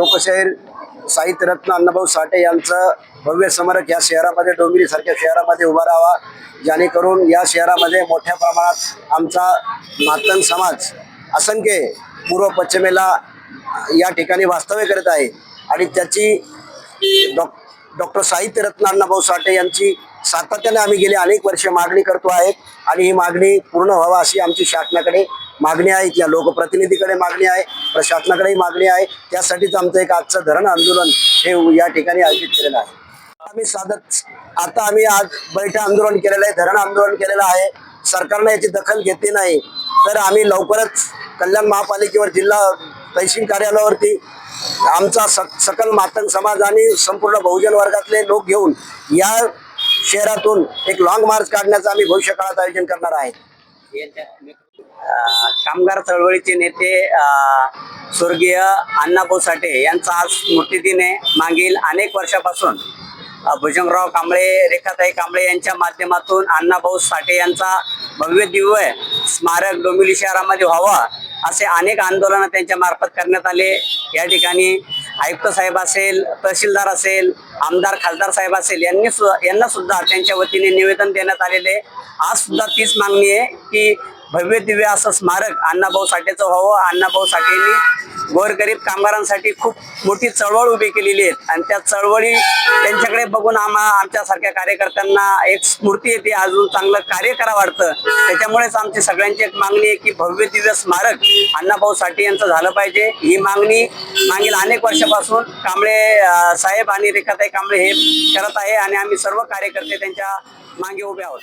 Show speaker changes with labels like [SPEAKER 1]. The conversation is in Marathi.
[SPEAKER 1] लोकशाहीर साहित्यरत्न अण्णाभाऊ साठे यांचं भव्य स्मारक या शहरामध्ये डोंबिवली सारख्या शहरामध्ये उभा राहावा. जेणेकरून या शहरामध्ये मोठ्या प्रमाणात आमचा मातन समाज असंख्य पूर्व पश्चिमेला या ठिकाणी वास्तव्य करत आहे. आणि त्याची डॉ डॉक्टर साहित्यरत्न अण्णाभाऊ साठे यांची सातत्याने आम्ही गेली अनेक वर्ष मागणी करतो आहे आणि ही मागणी पूर्ण व्हावा अशी आमची शासनाकडे मागणी आहे. या लोकप्रतिनिधीकडे मागणी आहे प्रशासनाकडेही मागणी आहे. त्यासाठीच आमचं एक आजचं धरण आंदोलन हे या ठिकाणी आयोजित केलेलं आहे. आम्ही साधत आता आम्ही आज बैठा आंदोलन केलेलं आहे धरण आंदोलन केलेलं आहे. सरकारनं याची दखल घेतली नाही. तर आम्ही लवकरच कल्याण महापालिकेवर जिल्हा तहसील कार्यालयावरती आमचा सक सकल मातंग समाज आणि संपूर्ण बहुजन वर्गातले लोक घेऊन या शहरातून एक लॉंग मार्च काढण्याचं आम्ही भविष्य काळात आयोजन करणार आहे.
[SPEAKER 2] कामगार चळवळीचे नेते स्वर्गीय अण्णाभाऊ साठे यांचा आज स्मृतिदिन आहे मागील अनेक वर्षापासून भुजंगराव कांबळे रेखाताई कांबळे यांच्या माध्यमातून अण्णाभाऊ साठे यांचा भव्य दिव्य स्मारक डोंबिवली शहरामध्ये व्हावा असे अनेक आंदोलनं त्यांच्या मार्फत करण्यात आले या ठिकाणी आयुक्त साहेब असेल तहसीलदार असेल आमदार खासदार साहेब असेल यांनी सु यांना सुद्धा त्यांच्या वतीने निवेदन देण्यात आलेले आहे. आज सुद्धा तीच मागणी आहे की भव्य दिव्य असं स्मारक अण्णाभाऊ साठेचं व्हावं. अण्णाभाऊ साठेंनी गोरगरीब कामगारांसाठी खूप मोठी चळवळ उभी केलेली आहे. आणि त्या चळवळी त्यांच्याकडे बघून आम्हा आमच्यासारख्या कार्यकर्त्यांना एक स्फूर्ती येते. अजून चांगलं कार्य करा वाटतं. त्याच्यामुळेच आमची सगळ्यांची एक मागणी आहे की भव्य दिव्य स्मारक अण्णाभाऊ साठे यांचं झालं पाहिजे. ही मागणी मागील अनेक वर्षापासून कांबळे साहेब आणि रेखाताई कांबळे हे करत आहे आणि आम्ही सर्व कार्यकर्ते त्यांच्या मागे उभे आहोत.